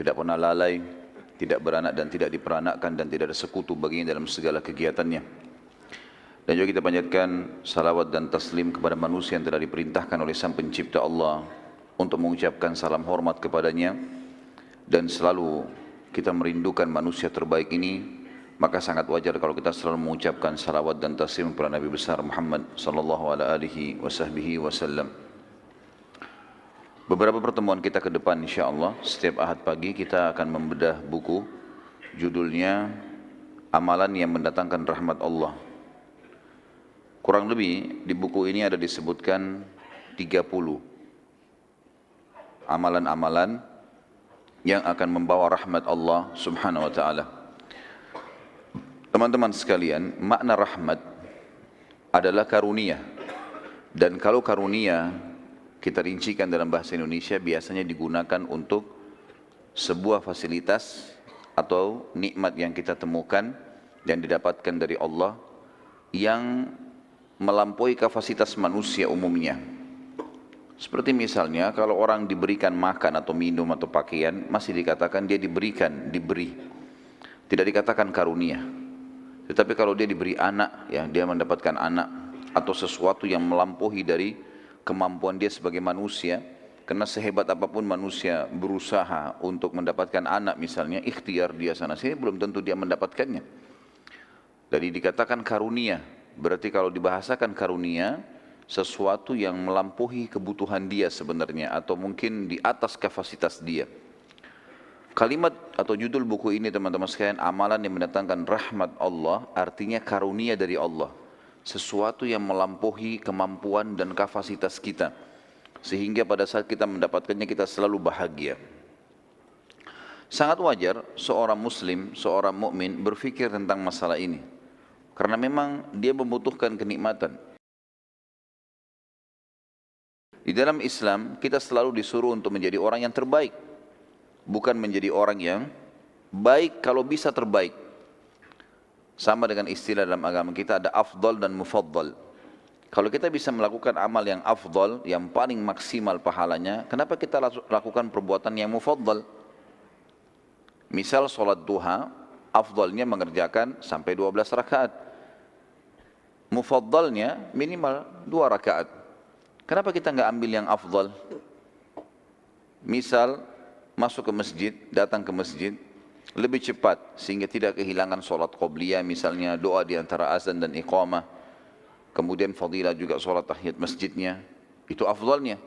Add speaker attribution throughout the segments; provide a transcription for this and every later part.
Speaker 1: tidak pernah lalai, tidak beranak dan tidak diperanakkan dan tidak ada sekutu baginya dalam segala kegiatannya. Dan juga kita panjatkan salawat dan taslim kepada manusia yang telah diperintahkan oleh Sang Pencipta Allah untuk mengucapkan salam hormat kepadanya dan selalu kita merindukan manusia terbaik ini maka sangat wajar kalau kita selalu mengucapkan salawat dan taslim kepada Nabi besar Muhammad sallallahu alaihi wasallam. Beberapa pertemuan kita ke depan insya Allah setiap ahad pagi kita akan membedah buku judulnya Amalan yang mendatangkan rahmat Allah. Kurang lebih di buku ini ada disebutkan 30 amalan-amalan yang akan membawa rahmat Allah subhanahu wa ta'ala. Teman-teman sekalian, makna rahmat adalah karunia. Dan kalau karunia kita rincikan dalam bahasa Indonesia biasanya digunakan untuk sebuah fasilitas atau nikmat yang kita temukan dan didapatkan dari Allah yang melampaui kapasitas manusia umumnya. Seperti misalnya kalau orang diberikan makan atau minum atau pakaian masih dikatakan dia diberikan, diberi. Tidak dikatakan karunia. Tetapi kalau dia diberi anak, ya dia mendapatkan anak atau sesuatu yang melampaui dari kemampuan dia sebagai manusia karena sehebat apa pun manusia berusaha untuk mendapatkan anak misalnya ikhtiar dia sana sini belum tentu dia mendapatkannya. Jadi dikatakan karunia. Berarti kalau dibahasakan karunia sesuatu yang melampaui kebutuhan dia sebenarnya atau mungkin di atas kapasitas dia. Kalimat atau judul buku ini teman-teman sekalian amalan yang mendatangkan rahmat Allah artinya karunia dari Allah sesuatu yang melampaui kemampuan dan kapasitas kita sehingga pada saat kita mendapatkannya kita selalu bahagia. Sangat wajar seorang muslim, seorang mukmin berpikir tentang masalah ini. Karena memang dia membutuhkan kenikmatan. Di dalam Islam kita selalu disuruh untuk menjadi orang yang terbaik. Bukan menjadi orang yang baik kalau bisa terbaik. Sama dengan istilah dalam agama kita ada afdal dan mufaddal. Kalau kita bisa melakukan amal yang afdal, yang paling maksimal pahalanya, kenapa kita lakukan perbuatan yang mufaddal? Misal sholat duha, afdalnya mengerjakan sampai 12 rakaat. Mufaddalnya minimal 2 rakaat. Kenapa kita nggak ambil yang afdal? Misal masuk ke masjid, datang ke masjid, lebih cepat sehingga tidak kehilangan solat qobliyah misalnya doa di antara azan dan iqamah. Kemudian fadilah juga solat tahiyat masjidnya. Itu afdalnya.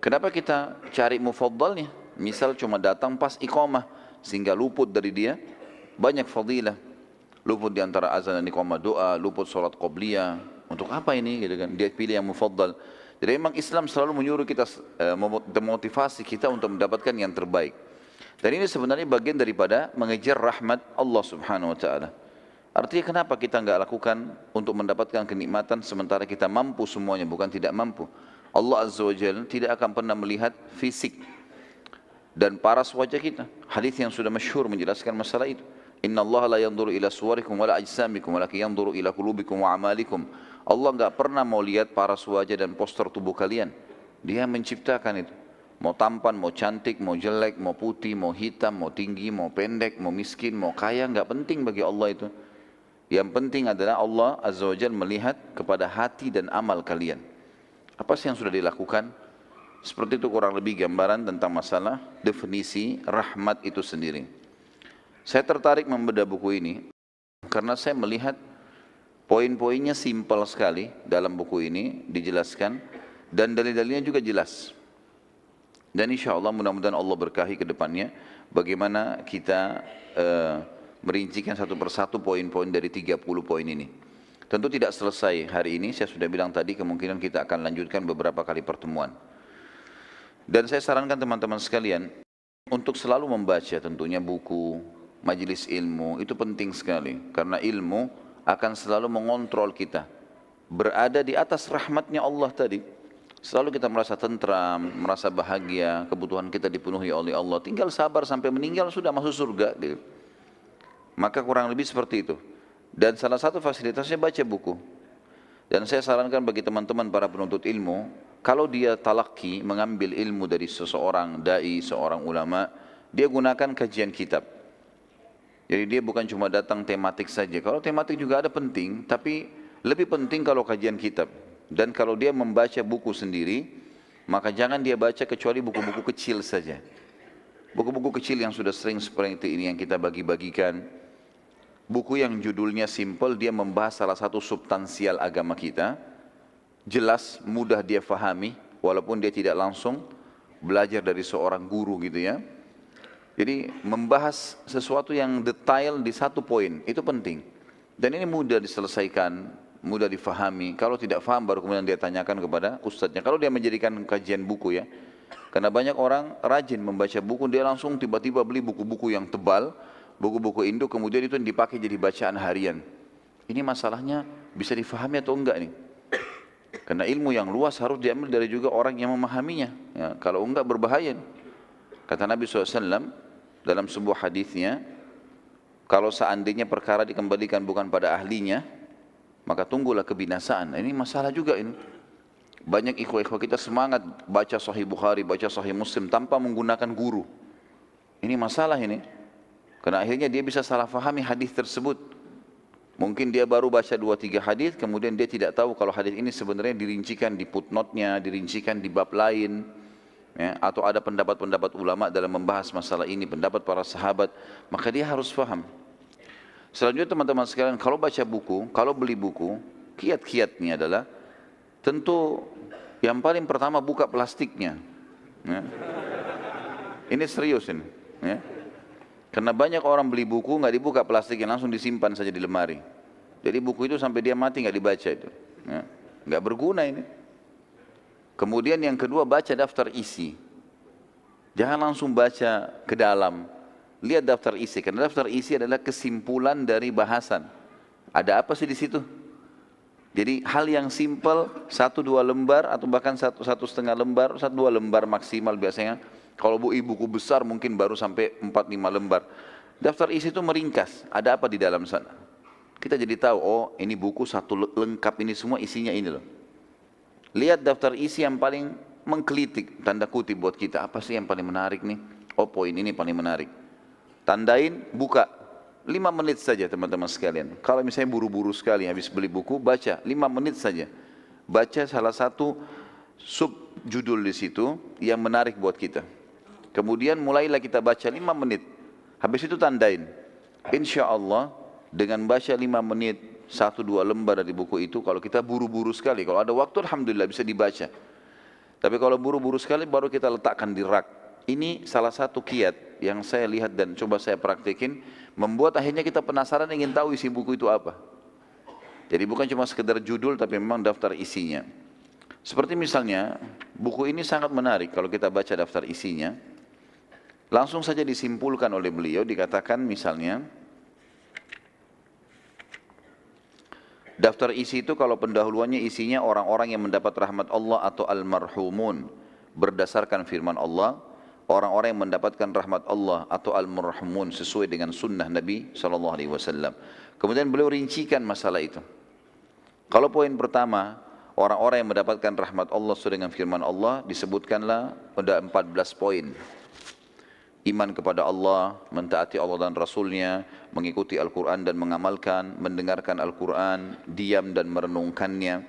Speaker 1: Kenapa kita cari mufaddalnya? Misal cuma datang pas iqamah sehingga luput dari dia. Banyak fadilah. Luput di antara azan dan iqamah doa luput solat qobliyah. Untuk apa ini gitu kan? Dia pilih yang mufaddal. Jadi memang Islam selalu menyuruh kita eh, memotivasi kita untuk mendapatkan yang terbaik dan ini sebenarnya bagian daripada mengejar rahmat Allah subhanahu wa ta'ala. Artinya kenapa kita enggak lakukan untuk mendapatkan kenikmatan sementara kita mampu semuanya, bukan tidak mampu. Allah Azza wa tidak akan pernah melihat fisik dan paras wajah kita. Hadis yang sudah masyhur menjelaskan masalah itu. Inna Allah la yanzuru ila suwarikum wa la ajsamikum walakin yanzuru ila qulubikum wa amalikum. Allah enggak pernah mau lihat paras wajah dan poster tubuh kalian. Dia menciptakan itu. Mau tampan, mau cantik, mau jelek, mau putih, mau hitam, mau tinggi, mau pendek, mau miskin, mau kaya, nggak penting bagi Allah itu. Yang penting adalah Allah Azza wa Jal melihat kepada hati dan amal kalian. Apa sih yang sudah dilakukan? Seperti itu kurang lebih gambaran tentang masalah definisi rahmat itu sendiri. Saya tertarik membedah buku ini karena saya melihat poin-poinnya simpel sekali dalam buku ini dijelaskan dan dalil-dalilnya juga jelas. Dan insya Allah mudah-mudahan Allah berkahi ke depannya bagaimana kita uh, merincikan satu persatu poin-poin dari 30 poin ini. Tentu tidak selesai hari ini, saya sudah bilang tadi kemungkinan kita akan lanjutkan beberapa kali pertemuan. Dan saya sarankan teman-teman sekalian untuk selalu membaca tentunya buku, majelis ilmu, itu penting sekali. Karena ilmu akan selalu mengontrol kita. Berada di atas rahmatnya Allah tadi. Selalu kita merasa tentram, merasa bahagia, kebutuhan kita dipenuhi oleh Allah. Tinggal sabar sampai meninggal sudah masuk surga. Gitu. Maka kurang lebih seperti itu. Dan salah satu fasilitasnya baca buku. Dan saya sarankan bagi teman-teman para penuntut ilmu, kalau dia talaki mengambil ilmu dari seseorang dai, seorang ulama, dia gunakan kajian kitab. Jadi dia bukan cuma datang tematik saja. Kalau tematik juga ada penting, tapi lebih penting kalau kajian kitab. Dan kalau dia membaca buku sendiri, maka jangan dia baca kecuali buku-buku kecil saja. Buku-buku kecil yang sudah sering seperti ini yang kita bagi-bagikan. Buku yang judulnya simple, dia membahas salah satu substansial agama kita. Jelas, mudah dia fahami, walaupun dia tidak langsung belajar dari seorang guru gitu ya. Jadi membahas sesuatu yang detail di satu poin, itu penting. Dan ini mudah diselesaikan, mudah difahami. Kalau tidak faham baru kemudian dia tanyakan kepada ustadznya. Kalau dia menjadikan kajian buku ya, karena banyak orang rajin membaca buku, dia langsung tiba-tiba beli buku-buku yang tebal, buku-buku Indo, kemudian itu dipakai jadi bacaan harian. Ini masalahnya bisa difahami atau enggak nih? Karena ilmu yang luas harus diambil dari juga orang yang memahaminya. Ya, kalau enggak berbahaya. Kata Nabi SAW dalam sebuah hadisnya, kalau seandainya perkara dikembalikan bukan pada ahlinya, maka tunggulah kebinasaan. Ini masalah juga ini. Banyak ikhwah-ikhwah kita semangat baca Sahih Bukhari, baca Sahih Muslim tanpa menggunakan guru. Ini masalah ini. Karena akhirnya dia bisa salah fahami hadis tersebut. Mungkin dia baru baca dua tiga hadis, kemudian dia tidak tahu kalau hadis ini sebenarnya dirincikan di footnote-nya, dirincikan di bab lain, ya, atau ada pendapat-pendapat ulama dalam membahas masalah ini, pendapat para sahabat, maka dia harus faham. Selanjutnya teman-teman sekalian, kalau baca buku, kalau beli buku, kiat-kiatnya adalah tentu yang paling pertama buka plastiknya. Ya. Ini serius ini. Ya. Karena banyak orang beli buku nggak dibuka plastiknya langsung disimpan saja di lemari. Jadi buku itu sampai dia mati nggak dibaca itu, ya. nggak berguna ini. Kemudian yang kedua baca daftar isi. Jangan langsung baca ke dalam. Lihat daftar isi, karena daftar isi adalah kesimpulan dari bahasan. Ada apa sih di situ? Jadi hal yang simple satu dua lembar atau bahkan satu satu setengah lembar, satu dua lembar maksimal biasanya kalau bu buku besar mungkin baru sampai 4-5 lembar. Daftar isi itu meringkas, ada apa di dalam sana. Kita jadi tahu, oh ini buku satu lengkap ini semua isinya ini loh. Lihat daftar isi yang paling mengkritik, tanda kutip buat kita. Apa sih yang paling menarik nih? Oh poin ini paling menarik. Tandain, buka. Lima menit saja teman-teman sekalian. Kalau misalnya buru-buru sekali habis beli buku, baca. Lima menit saja. Baca salah satu sub judul di situ yang menarik buat kita. Kemudian mulailah kita baca lima menit. Habis itu tandain. Insya Allah dengan baca lima menit, satu dua lembar dari buku itu, kalau kita buru-buru sekali, kalau ada waktu Alhamdulillah bisa dibaca. Tapi kalau buru-buru sekali baru kita letakkan di rak. Ini salah satu kiat yang saya lihat dan coba saya praktekin, membuat akhirnya kita penasaran ingin tahu isi buku itu apa. Jadi bukan cuma sekedar judul tapi memang daftar isinya. Seperti misalnya, buku ini sangat menarik kalau kita baca daftar isinya. Langsung saja disimpulkan oleh beliau dikatakan misalnya Daftar isi itu kalau pendahuluannya isinya orang-orang yang mendapat rahmat Allah atau almarhumun berdasarkan firman Allah, orang-orang yang mendapatkan rahmat Allah atau almarhumun sesuai dengan sunnah Nabi sallallahu alaihi wasallam. Kemudian beliau rincikan masalah itu. Kalau poin pertama, orang-orang yang mendapatkan rahmat Allah sesuai dengan firman Allah disebutkanlah pada 14 poin iman kepada Allah, mentaati Allah dan Rasulnya, mengikuti Al-Quran dan mengamalkan, mendengarkan Al-Quran, diam dan merenungkannya,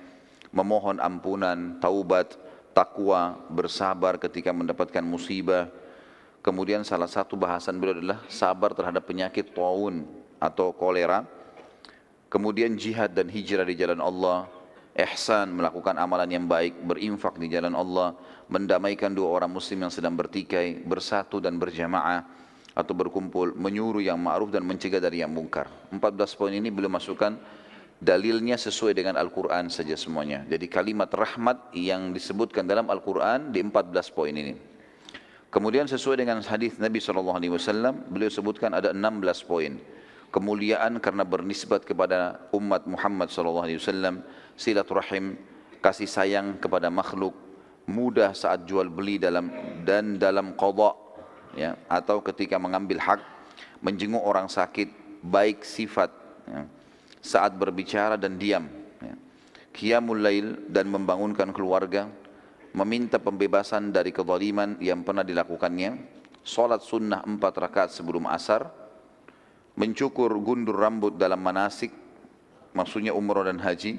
Speaker 1: memohon ampunan, taubat, takwa, bersabar ketika mendapatkan musibah. Kemudian salah satu bahasan beliau adalah sabar terhadap penyakit taun atau kolera. Kemudian jihad dan hijrah di jalan Allah, ihsan, melakukan amalan yang baik, berinfak di jalan Allah, mendamaikan dua orang muslim yang sedang bertikai, bersatu dan berjamaah atau berkumpul, menyuruh yang ma'ruf dan mencegah dari yang mungkar. 14 poin ini belum masukkan dalilnya sesuai dengan Al-Quran saja semuanya. Jadi kalimat rahmat yang disebutkan dalam Al-Quran di 14 poin ini. Kemudian sesuai dengan hadis Nabi SAW, beliau sebutkan ada 16 poin. Kemuliaan karena bernisbat kepada umat Muhammad SAW, silaturahim, kasih sayang kepada makhluk, mudah saat jual beli dalam dan dalam qada ya atau ketika mengambil hak, menjenguk orang sakit, baik sifat ya, saat berbicara dan diam. Ya. Qiyamul lail dan membangunkan keluarga, meminta pembebasan dari kezaliman yang pernah dilakukannya, sholat sunnah empat rakaat sebelum asar, mencukur gundur rambut dalam manasik, maksudnya umroh dan haji,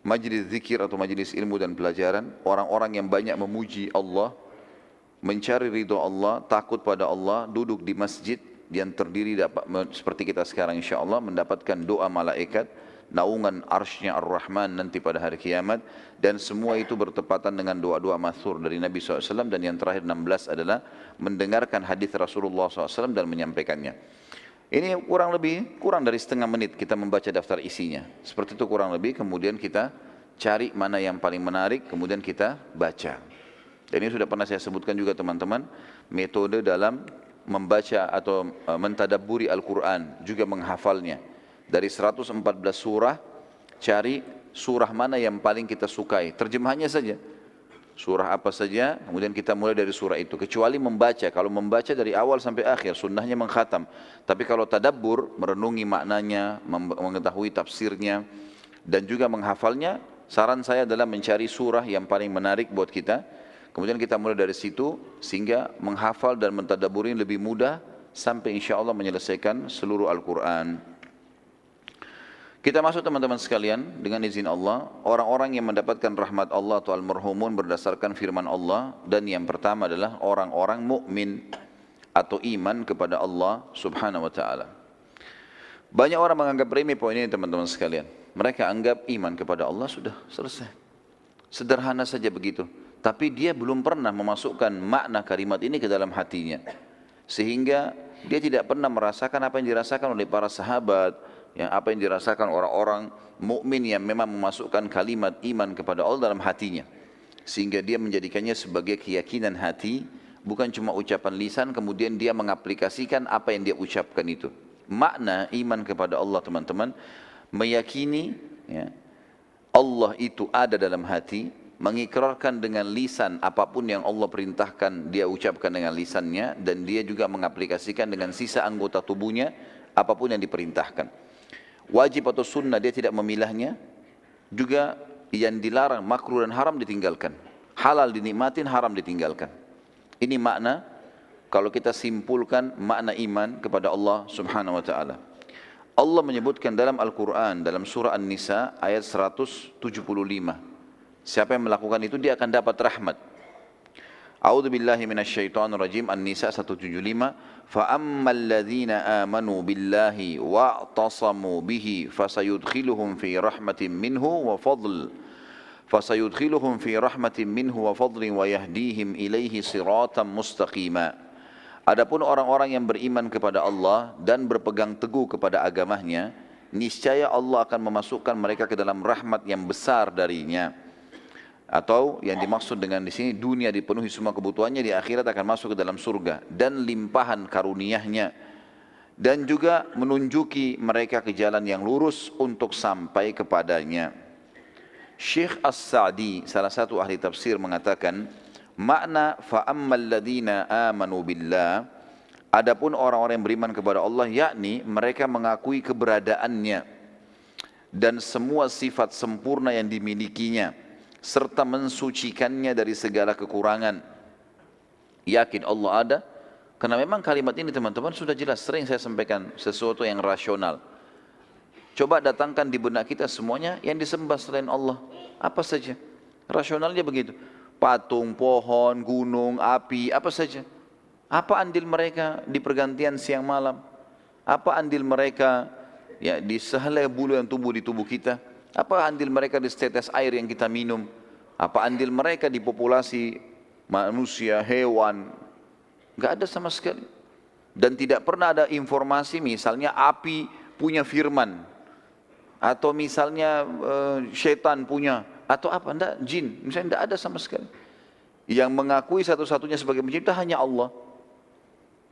Speaker 1: majlis zikir atau majlis ilmu dan pelajaran, orang-orang yang banyak memuji Allah, mencari ridho Allah, takut pada Allah, duduk di masjid yang terdiri dapat seperti kita sekarang insya Allah mendapatkan doa malaikat, naungan arsnya Ar-Rahman nanti pada hari kiamat dan semua itu bertepatan dengan doa-doa mathur dari Nabi SAW dan yang terakhir 16 adalah mendengarkan hadis Rasulullah SAW dan menyampaikannya. Ini kurang lebih, kurang dari setengah menit kita membaca daftar isinya. Seperti itu kurang lebih, kemudian kita cari mana yang paling menarik, kemudian kita baca. Dan ini sudah pernah saya sebutkan juga teman-teman, metode dalam membaca atau e, mentadaburi Al-Quran, juga menghafalnya. Dari 114 surah, cari surah mana yang paling kita sukai. Terjemahannya saja surah apa saja, kemudian kita mulai dari surah itu. Kecuali membaca, kalau membaca dari awal sampai akhir, sunnahnya menghatam. Tapi kalau tadabbur, merenungi maknanya, mengetahui tafsirnya, dan juga menghafalnya, saran saya adalah mencari surah yang paling menarik buat kita. Kemudian kita mulai dari situ, sehingga menghafal dan mentadaburi lebih mudah, sampai insya Allah menyelesaikan seluruh Al-Quran. Kita masuk teman-teman sekalian dengan izin Allah, orang-orang yang mendapatkan rahmat Allah atau al-marhumun berdasarkan firman Allah dan yang pertama adalah orang-orang mukmin atau iman kepada Allah Subhanahu wa taala. Banyak orang menganggap remeh poin ini teman-teman sekalian. Mereka anggap iman kepada Allah sudah selesai. Sederhana saja begitu. Tapi dia belum pernah memasukkan makna kalimat ini ke dalam hatinya. Sehingga dia tidak pernah merasakan apa yang dirasakan oleh para sahabat, yang apa yang dirasakan orang-orang mukmin yang memang memasukkan kalimat iman kepada Allah dalam hatinya sehingga dia menjadikannya sebagai keyakinan hati bukan cuma ucapan lisan kemudian dia mengaplikasikan apa yang dia ucapkan itu makna iman kepada Allah teman-teman meyakini ya, Allah itu ada dalam hati mengikrarkan dengan lisan apa pun yang Allah perintahkan dia ucapkan dengan lisannya dan dia juga mengaplikasikan dengan sisa anggota tubuhnya apa pun yang diperintahkan wajib atau sunnah dia tidak memilahnya, juga yang dilarang makruh dan haram ditinggalkan. Halal dinikmatin, haram ditinggalkan. Ini makna kalau kita simpulkan makna iman kepada Allah Subhanahu wa taala. Allah menyebutkan dalam Al-Qur'an dalam surah An-Nisa ayat 175. Siapa yang melakukan itu dia akan dapat rahmat. A'udzu billahi minasyaitonir rajim An-Nisa 175 fa ammal ladzina amanu billahi wa tasamu bihi fasayudkhiluhum fi rahmatin minhu wa fadl. Fasayudkhiluhum fi rahmatin minhu wa fadlin wa yahdihim ilaihi siratan mustaqima. Adapun orang-orang yang beriman kepada Allah dan berpegang teguh kepada agamanya niscaya Allah akan memasukkan mereka ke dalam rahmat yang besar darinya atau yang dimaksud dengan di sini dunia dipenuhi semua kebutuhannya di akhirat akan masuk ke dalam surga dan limpahan karuniahnya. Dan juga menunjuki mereka ke jalan yang lurus untuk sampai kepadanya. Syekh As-Sa'di salah satu ahli tafsir mengatakan makna fa'ammal ladina amanu billah. Adapun orang-orang yang beriman kepada Allah yakni mereka mengakui keberadaannya dan semua sifat sempurna yang dimilikinya serta mensucikannya dari segala kekurangan. Yakin Allah ada? Karena memang kalimat ini teman-teman sudah jelas, sering saya sampaikan sesuatu yang rasional. Coba datangkan di benak kita semuanya yang disembah selain Allah. Apa saja? Rasionalnya begitu. Patung, pohon, gunung, api, apa saja. Apa andil mereka di pergantian siang malam? Apa andil mereka ya di sehelai bulu yang tumbuh di tubuh kita? Apa andil mereka di setetes air yang kita minum? Apa andil mereka di populasi manusia, hewan? Gak ada sama sekali. Dan tidak pernah ada informasi misalnya api punya firman. Atau misalnya uh, setan punya. Atau apa? Enggak, jin. Misalnya tidak ada sama sekali. Yang mengakui satu-satunya sebagai pencipta hanya Allah.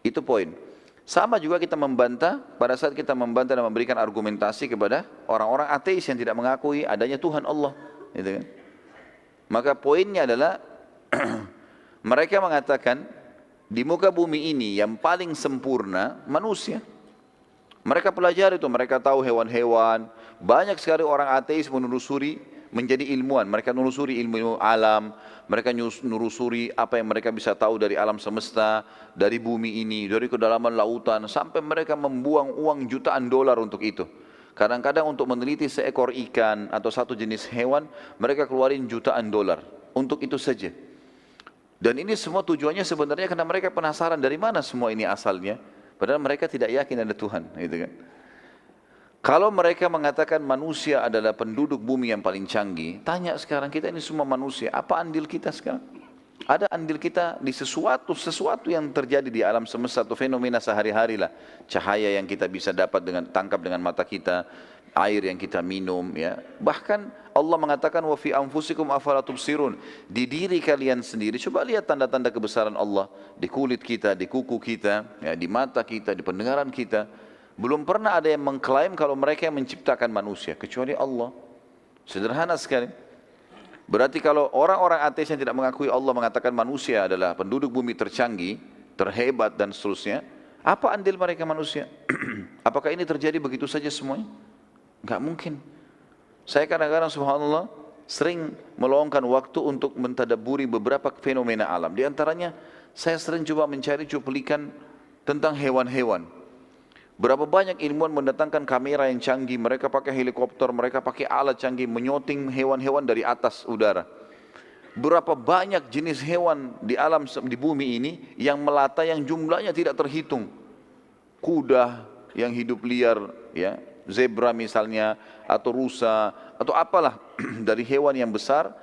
Speaker 1: Itu poin. Sama juga kita membantah pada saat kita membantah dan memberikan argumentasi kepada orang-orang ateis yang tidak mengakui adanya Tuhan Allah. Gitu kan? Maka poinnya adalah mereka mengatakan di muka bumi ini yang paling sempurna manusia. Mereka pelajari itu, mereka tahu hewan-hewan. Banyak sekali orang ateis menelusuri menjadi ilmuwan. Mereka nelusuri ilmu alam, mereka nelusuri apa yang mereka bisa tahu dari alam semesta, dari bumi ini, dari kedalaman lautan, sampai mereka membuang uang jutaan dolar untuk itu. Kadang-kadang untuk meneliti seekor ikan atau satu jenis hewan, mereka keluarin jutaan dolar untuk itu saja. Dan ini semua tujuannya sebenarnya karena mereka penasaran dari mana semua ini asalnya. Padahal mereka tidak yakin ada Tuhan, gitu kan. Kalau mereka mengatakan manusia adalah penduduk bumi yang paling canggih, tanya sekarang kita ini semua manusia, apa andil kita sekarang? Ada andil kita di sesuatu sesuatu yang terjadi di alam semesta atau fenomena sehari-hari lah. Cahaya yang kita bisa dapat dengan tangkap dengan mata kita, air yang kita minum ya. Bahkan Allah mengatakan wa fi anfusikum afala. Di diri kalian sendiri coba lihat tanda-tanda kebesaran Allah di kulit kita, di kuku kita, ya, di mata kita, di pendengaran kita. Belum pernah ada yang mengklaim kalau mereka yang menciptakan manusia kecuali Allah. Sederhana sekali. Berarti kalau orang-orang ateis yang tidak mengakui Allah mengatakan manusia adalah penduduk bumi tercanggih, terhebat dan seterusnya, apa andil mereka manusia? Apakah ini terjadi begitu saja semuanya? Enggak mungkin. Saya kadang-kadang subhanallah sering meluangkan waktu untuk mentadaburi beberapa fenomena alam. Di antaranya saya sering coba mencari cuplikan tentang hewan-hewan. Berapa banyak ilmuwan mendatangkan kamera yang canggih, mereka pakai helikopter, mereka pakai alat canggih, menyoting hewan-hewan dari atas udara. Berapa banyak jenis hewan di alam di bumi ini yang melata yang jumlahnya tidak terhitung. Kuda yang hidup liar, ya, zebra misalnya, atau rusa, atau apalah dari hewan yang besar,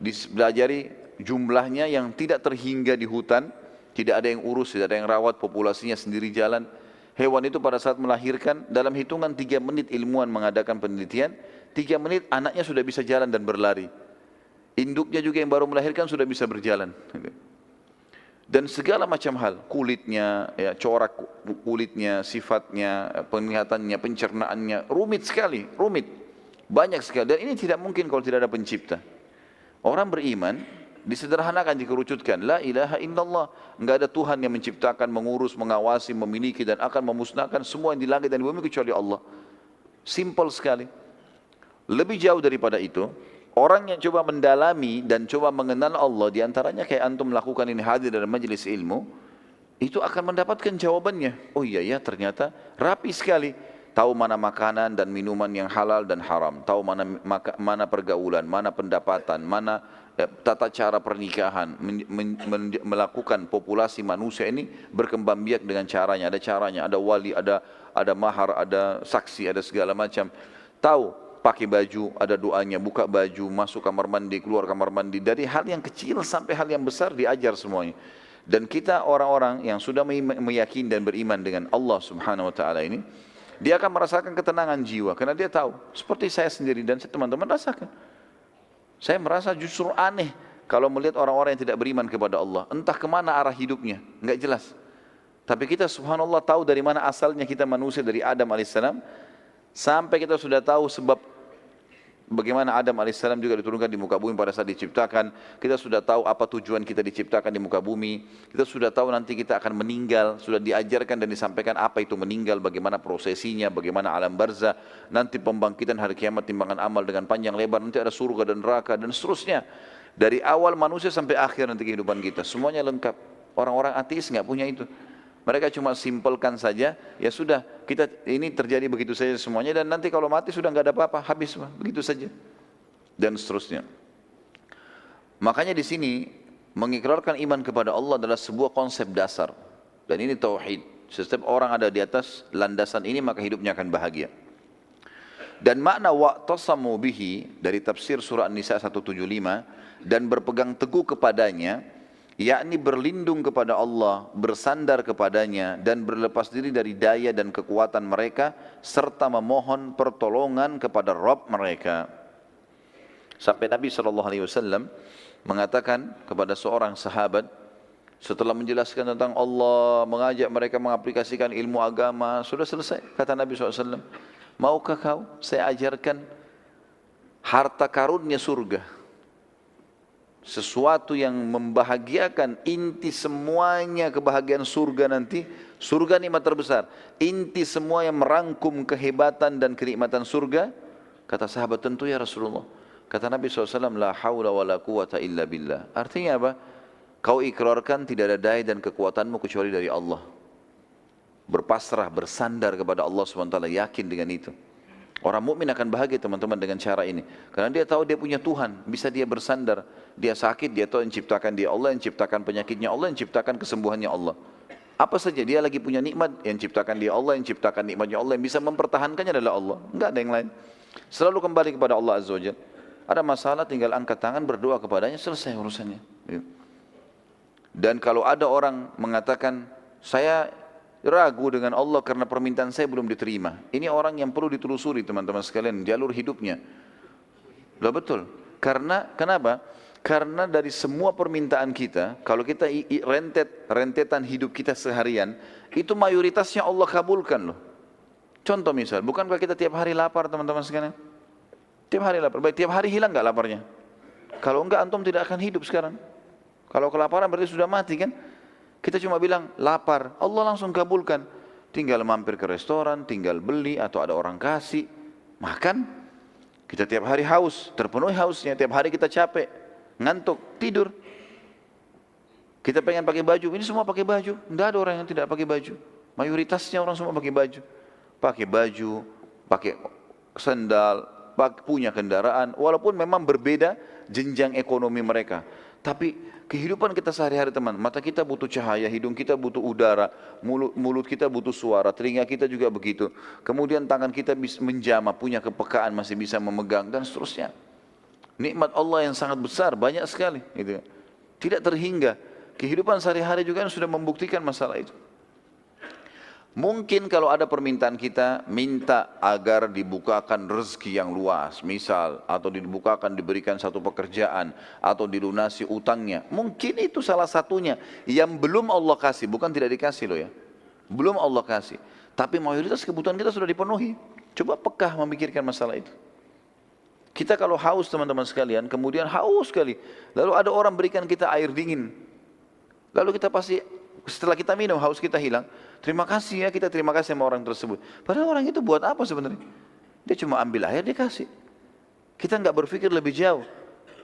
Speaker 1: dipelajari jumlahnya yang tidak terhingga di hutan, tidak ada yang urus, tidak ada yang rawat, populasinya sendiri jalan Hewan itu pada saat melahirkan dalam hitungan tiga menit ilmuwan mengadakan penelitian, tiga menit anaknya sudah bisa jalan dan berlari. Induknya juga yang baru melahirkan sudah bisa berjalan. Dan segala macam hal, kulitnya, ya, corak kulitnya, sifatnya, penglihatannya, pencernaannya, rumit sekali, rumit. Banyak sekali. Dan ini tidak mungkin kalau tidak ada pencipta. Orang beriman, disederhanakan dikerucutkan la ilaha illallah. Enggak ada Tuhan yang menciptakan mengurus mengawasi memiliki dan akan memusnahkan semua yang di langit dan di bumi kecuali Allah. Simple sekali. Lebih jauh daripada itu orang yang coba mendalami dan coba mengenal Allah di antaranya kayak antum melakukan ini hadir dalam majelis ilmu itu akan mendapatkan jawabannya. Oh iya ya ternyata rapi sekali. Tahu mana makanan dan minuman yang halal dan haram. Tahu mana mana pergaulan mana pendapatan mana tata cara pernikahan, men, men, men, melakukan populasi manusia ini berkembang biak dengan caranya. Ada caranya, ada wali, ada ada mahar, ada saksi, ada segala macam. Tahu pakai baju, ada doanya, buka baju, masuk kamar mandi, keluar kamar mandi. Dari hal yang kecil sampai hal yang besar diajar semuanya. Dan kita orang-orang yang sudah meyakini dan beriman dengan Allah subhanahu wa ta'ala ini, dia akan merasakan ketenangan jiwa. Karena dia tahu, seperti saya sendiri dan teman-teman rasakan. Saya merasa justru aneh kalau melihat orang-orang yang tidak beriman kepada Allah. Entah ke mana arah hidupnya, enggak jelas. Tapi kita subhanallah tahu dari mana asalnya kita manusia dari Adam alaihissalam. Sampai kita sudah tahu sebab Bagaimana Adam AS juga diturunkan di muka bumi pada saat diciptakan. Kita sudah tahu apa tujuan kita diciptakan di muka bumi. Kita sudah tahu nanti kita akan meninggal. Sudah diajarkan dan disampaikan apa itu meninggal, bagaimana prosesinya, bagaimana alam barzah. Nanti pembangkitan hari kiamat timbangan amal dengan panjang lebar. Nanti ada surga dan neraka dan seterusnya. Dari awal manusia sampai akhir nanti kehidupan kita. Semuanya lengkap. Orang-orang ateis nggak punya itu. Mereka cuma simpelkan saja, ya sudah kita ini terjadi begitu saja semuanya dan nanti kalau mati sudah nggak ada apa-apa, habis begitu saja dan seterusnya. Makanya di sini mengikrarkan iman kepada Allah adalah sebuah konsep dasar dan ini tauhid. Setiap orang ada di atas landasan ini maka hidupnya akan bahagia. Dan makna wa'tasamu bihi dari tafsir surah An-Nisa 175 dan berpegang teguh kepadanya yakni berlindung kepada Allah, bersandar kepadanya dan berlepas diri dari daya dan kekuatan mereka serta memohon pertolongan kepada Rabb mereka. Sampai Nabi sallallahu alaihi wasallam mengatakan kepada seorang sahabat setelah menjelaskan tentang Allah, mengajak mereka mengaplikasikan ilmu agama, sudah selesai. Kata Nabi SAW, maukah kau saya ajarkan harta karunnya surga? Sesuatu yang membahagiakan inti semuanya kebahagiaan surga nanti surga nikmat terbesar inti semua yang merangkum kehebatan dan kenikmatan surga kata sahabat tentu ya Rasulullah Kata Nabi SAW, La hawla wa la quwata illa billah. Artinya apa? Kau ikrarkan tidak ada daya dan kekuatanmu kecuali dari Allah. Berpasrah, bersandar kepada Allah SWT, yakin dengan itu. Orang mukmin akan bahagia teman-teman dengan cara ini. Karena dia tahu dia punya Tuhan, bisa dia bersandar. Dia sakit, dia tahu yang ciptakan dia Allah, yang ciptakan penyakitnya Allah, yang ciptakan kesembuhannya Allah. Apa saja dia lagi punya nikmat yang ciptakan dia Allah, yang ciptakan nikmatnya Allah, yang bisa mempertahankannya adalah Allah. Enggak ada yang lain. Selalu kembali kepada Allah Azza wa Ada masalah tinggal angkat tangan berdoa kepadanya selesai urusannya. Ya. Dan kalau ada orang mengatakan saya ragu dengan Allah karena permintaan saya belum diterima. Ini orang yang perlu ditelusuri teman-teman sekalian jalur hidupnya. Loh betul. Karena kenapa? Karena dari semua permintaan kita, kalau kita rentet rentetan hidup kita seharian, itu mayoritasnya Allah kabulkan loh. Contoh misal, bukankah kita tiap hari lapar teman-teman sekalian? Tiap hari lapar. Baik, tiap hari hilang nggak laparnya? Kalau enggak antum tidak akan hidup sekarang. Kalau kelaparan berarti sudah mati kan? Kita cuma bilang lapar, Allah langsung kabulkan. Tinggal mampir ke restoran, tinggal beli atau ada orang kasih, makan. Kita tiap hari haus, terpenuhi hausnya, tiap hari kita capek ngantuk, tidur. Kita pengen pakai baju, ini semua pakai baju. Tidak ada orang yang tidak pakai baju. Mayoritasnya orang semua pakai baju. Pakai baju, pakai sendal, punya kendaraan. Walaupun memang berbeda jenjang ekonomi mereka. Tapi kehidupan kita sehari-hari teman, mata kita butuh cahaya, hidung kita butuh udara, mulut, mulut kita butuh suara, telinga kita juga begitu. Kemudian tangan kita bisa menjama, punya kepekaan, masih bisa memegang dan seterusnya. Nikmat Allah yang sangat besar, banyak sekali. Gitu. Tidak terhingga. Kehidupan sehari-hari juga sudah membuktikan masalah itu. Mungkin kalau ada permintaan kita, minta agar dibukakan rezeki yang luas, misal, atau dibukakan diberikan satu pekerjaan, atau dilunasi utangnya. Mungkin itu salah satunya yang belum Allah kasih, bukan tidak dikasih loh ya. Belum Allah kasih. Tapi mayoritas kebutuhan kita sudah dipenuhi. Coba pekah memikirkan masalah itu. Kita kalau haus teman-teman sekalian, kemudian haus sekali. Lalu ada orang berikan kita air dingin. Lalu kita pasti setelah kita minum haus kita hilang. Terima kasih ya kita terima kasih sama orang tersebut. Padahal orang itu buat apa sebenarnya? Dia cuma ambil air dia kasih. Kita nggak berpikir lebih jauh.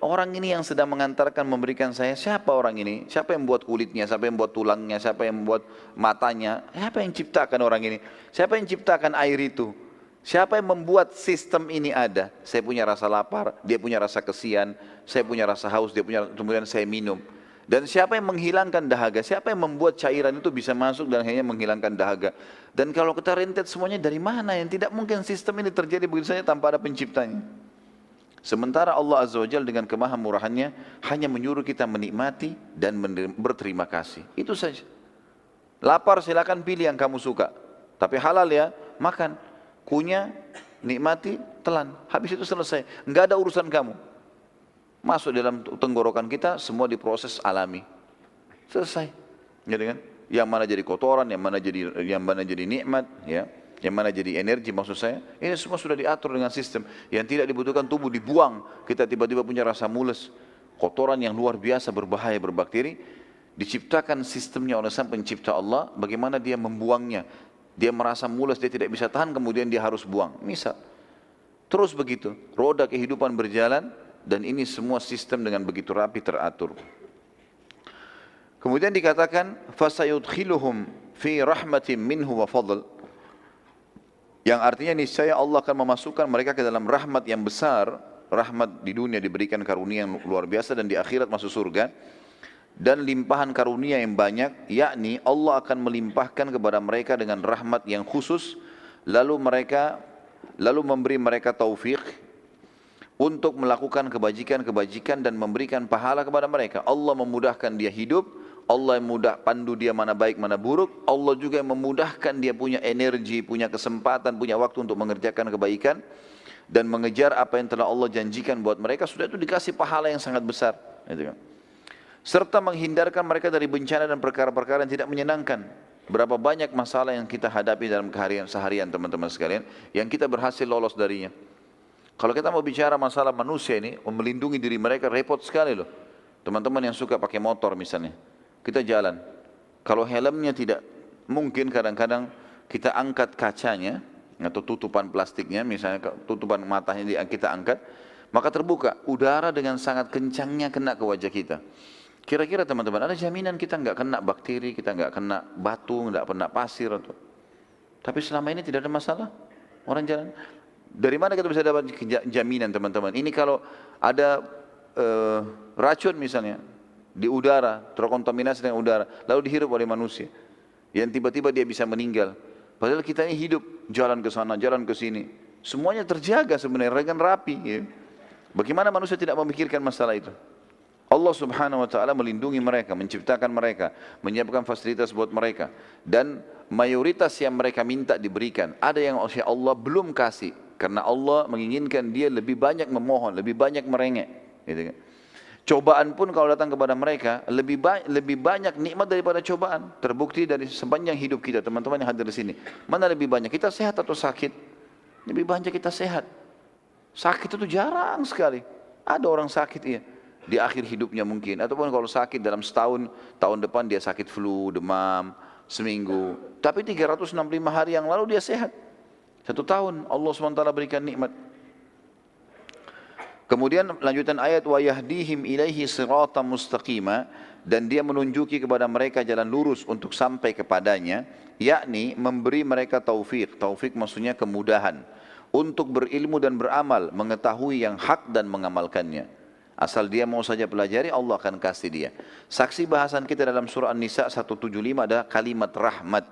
Speaker 1: Orang ini yang sedang mengantarkan memberikan saya siapa orang ini? Siapa yang buat kulitnya? Siapa yang buat tulangnya? Siapa yang buat matanya? Siapa yang ciptakan orang ini? Siapa yang ciptakan air itu? Siapa yang membuat sistem ini ada? Saya punya rasa lapar, dia punya rasa kesian, saya punya rasa haus, dia punya kemudian saya minum. Dan siapa yang menghilangkan dahaga? Siapa yang membuat cairan itu bisa masuk dan hanya menghilangkan dahaga? Dan kalau kita rentet semuanya dari mana? Yang tidak mungkin sistem ini terjadi begitu saja tanpa ada penciptanya. Sementara Allah Azza wa Jalla dengan kemahamurahannya hanya menyuruh kita menikmati dan berterima kasih. Itu saja. Lapar silakan pilih yang kamu suka. Tapi halal ya, makan kunyah, nikmati, telan. Habis itu selesai. Enggak ada urusan kamu. Masuk dalam tenggorokan kita, semua diproses alami. Selesai. Gitu kan? Yang mana jadi kotoran, yang mana jadi yang mana jadi nikmat, ya. Yang mana jadi energi maksud saya. Ini semua sudah diatur dengan sistem. Yang tidak dibutuhkan tubuh dibuang. Kita tiba-tiba punya rasa mules. Kotoran yang luar biasa berbahaya berbakteri. Diciptakan sistemnya oleh sang pencipta Allah. Bagaimana dia membuangnya dia merasa mulas, dia tidak bisa tahan, kemudian dia harus buang. Misal. Terus begitu, roda kehidupan berjalan, dan ini semua sistem dengan begitu rapi teratur. Kemudian dikatakan fasayudkhiluhum fi rahmatin minhu wa fadl. Yang artinya niscaya Allah akan memasukkan mereka ke dalam rahmat yang besar, rahmat di dunia diberikan karunia yang luar biasa dan di akhirat masuk surga dan limpahan karunia yang banyak, yakni Allah akan melimpahkan kepada mereka dengan rahmat yang khusus lalu mereka lalu memberi mereka taufik untuk melakukan kebajikan-kebajikan dan memberikan pahala kepada mereka Allah memudahkan dia hidup Allah yang mudah pandu dia mana baik mana buruk Allah juga yang memudahkan dia punya energi punya kesempatan punya waktu untuk mengerjakan kebaikan dan mengejar apa yang telah Allah janjikan buat mereka sudah itu dikasih pahala yang sangat besar gitu kan serta menghindarkan mereka dari bencana dan perkara-perkara yang tidak menyenangkan. Berapa banyak masalah yang kita hadapi dalam keharian seharian teman-teman sekalian yang kita berhasil lolos darinya. Kalau kita mau bicara masalah manusia ini, melindungi diri mereka repot sekali loh. Teman-teman yang suka pakai motor misalnya, kita jalan. Kalau helmnya tidak mungkin kadang-kadang kita angkat kacanya atau tutupan plastiknya, misalnya tutupan matanya kita angkat, Maka terbuka udara dengan sangat kencangnya kena ke wajah kita. Kira-kira teman-teman ada jaminan kita nggak kena bakteri, kita nggak kena batu, nggak kena pasir atau tapi selama ini tidak ada masalah orang jalan. Dari mana kita bisa dapat jaminan teman-teman? Ini kalau ada uh, racun misalnya di udara, terkontaminasi dengan udara, lalu dihirup oleh manusia, yang tiba-tiba dia bisa meninggal. Padahal kita ini hidup, jalan ke sana, jalan ke sini, semuanya terjaga sebenarnya dengan rapi. Ya. Bagaimana manusia tidak memikirkan masalah itu? Allah subhanahu wa ta'ala melindungi mereka, menciptakan mereka, menyiapkan fasilitas buat mereka. Dan mayoritas yang mereka minta diberikan. Ada yang Allah belum kasih. Karena Allah menginginkan dia lebih banyak memohon, lebih banyak merengek. Gitu kan. Cobaan pun kalau datang kepada mereka, lebih, ba lebih banyak nikmat daripada cobaan. Terbukti dari sepanjang hidup kita, teman-teman yang hadir di sini. Mana lebih banyak, kita sehat atau sakit? Lebih banyak kita sehat. Sakit itu jarang sekali. Ada orang sakit, iya di akhir hidupnya mungkin ataupun kalau sakit dalam setahun tahun depan dia sakit flu demam seminggu tapi 365 hari yang lalu dia sehat satu tahun Allah SWT berikan nikmat kemudian lanjutan ayat wa yahdihim ilaihi siratan mustaqima dan dia menunjuki kepada mereka jalan lurus untuk sampai kepadanya yakni memberi mereka taufik taufik maksudnya kemudahan untuk berilmu dan beramal mengetahui yang hak dan mengamalkannya Asal dia mau saja pelajari, Allah akan kasih dia. Saksi bahasan kita dalam surah An-Nisa 175 ada kalimat rahmat.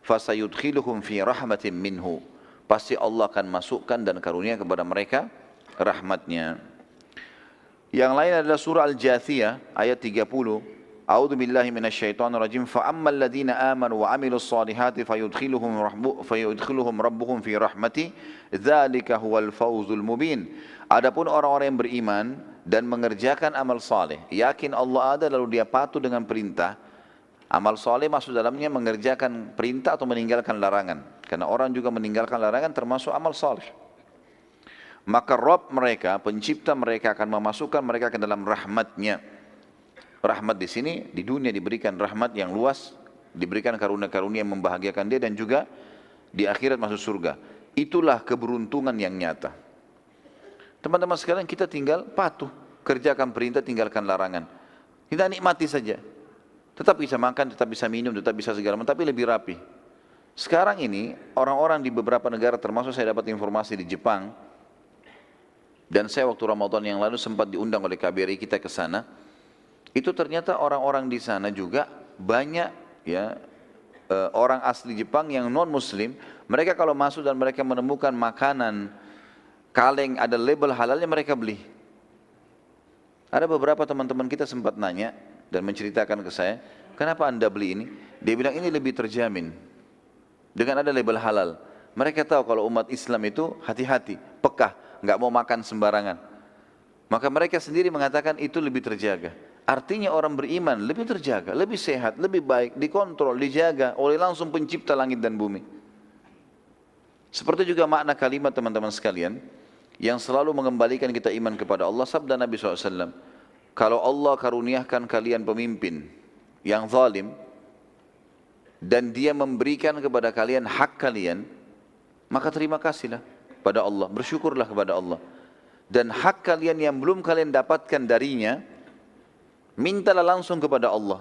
Speaker 1: Fasayudkhiluhum fi rahmatin minhu. Pasti Allah akan masukkan dan karunia kepada mereka rahmatnya. Yang lain adalah surah Al-Jathiyah ayat 30. A'udzu billahi minasyaitonir rajim. Fa ammal ladzina amanu wa amilus solihati fayudkhiluhum rabbu fayudkhiluhum rabbuhum fi rahmati. Dzalika huwal fawzul mubin. Adapun orang-orang yang beriman dan mengerjakan amal saleh, yakin Allah ada lalu dia patuh dengan perintah, amal saleh masuk dalamnya mengerjakan perintah atau meninggalkan larangan. Karena orang juga meninggalkan larangan termasuk amal saleh. Maka Rob mereka, pencipta mereka akan memasukkan mereka ke dalam rahmatnya. Rahmat di sini, di dunia diberikan rahmat yang luas, diberikan karunia-karunia yang membahagiakan dia dan juga di akhirat masuk surga. Itulah keberuntungan yang nyata. Teman-teman sekalian kita tinggal patuh, kerjakan perintah, tinggalkan larangan. Kita nikmati saja. Tetap bisa makan, tetap bisa minum, tetap bisa segala macam, tapi lebih rapi. Sekarang ini orang-orang di beberapa negara termasuk saya dapat informasi di Jepang dan saya waktu Ramadan yang lalu sempat diundang oleh KBRI kita ke sana. Itu ternyata orang-orang di sana juga banyak ya eh, orang asli Jepang yang non muslim, mereka kalau masuk dan mereka menemukan makanan kaleng ada label halalnya mereka beli. Ada beberapa teman-teman kita sempat nanya dan menceritakan ke saya, kenapa anda beli ini? Dia bilang ini lebih terjamin dengan ada label halal. Mereka tahu kalau umat Islam itu hati-hati, pekah, nggak mau makan sembarangan. Maka mereka sendiri mengatakan itu lebih terjaga. Artinya orang beriman lebih terjaga, lebih sehat, lebih baik, dikontrol, dijaga oleh langsung pencipta langit dan bumi. Seperti juga makna kalimat teman-teman sekalian, yang selalu mengembalikan kita iman kepada Allah sabda Nabi SAW kalau Allah karuniakan kalian pemimpin yang zalim dan dia memberikan kepada kalian hak kalian maka terima kasihlah pada Allah bersyukurlah kepada Allah dan hak kalian yang belum kalian dapatkan darinya mintalah langsung kepada Allah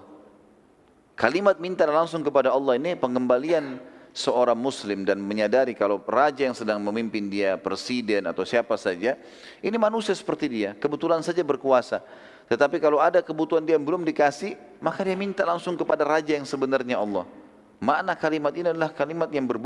Speaker 1: kalimat mintalah langsung kepada Allah ini pengembalian seorang muslim dan menyadari kalau raja yang sedang memimpin dia, presiden atau siapa saja, ini manusia seperti dia, kebetulan saja berkuasa. Tetapi kalau ada kebutuhan dia belum dikasih, maka dia minta langsung kepada raja yang sebenarnya Allah. Makna kalimat ini adalah kalimat yang berbeda.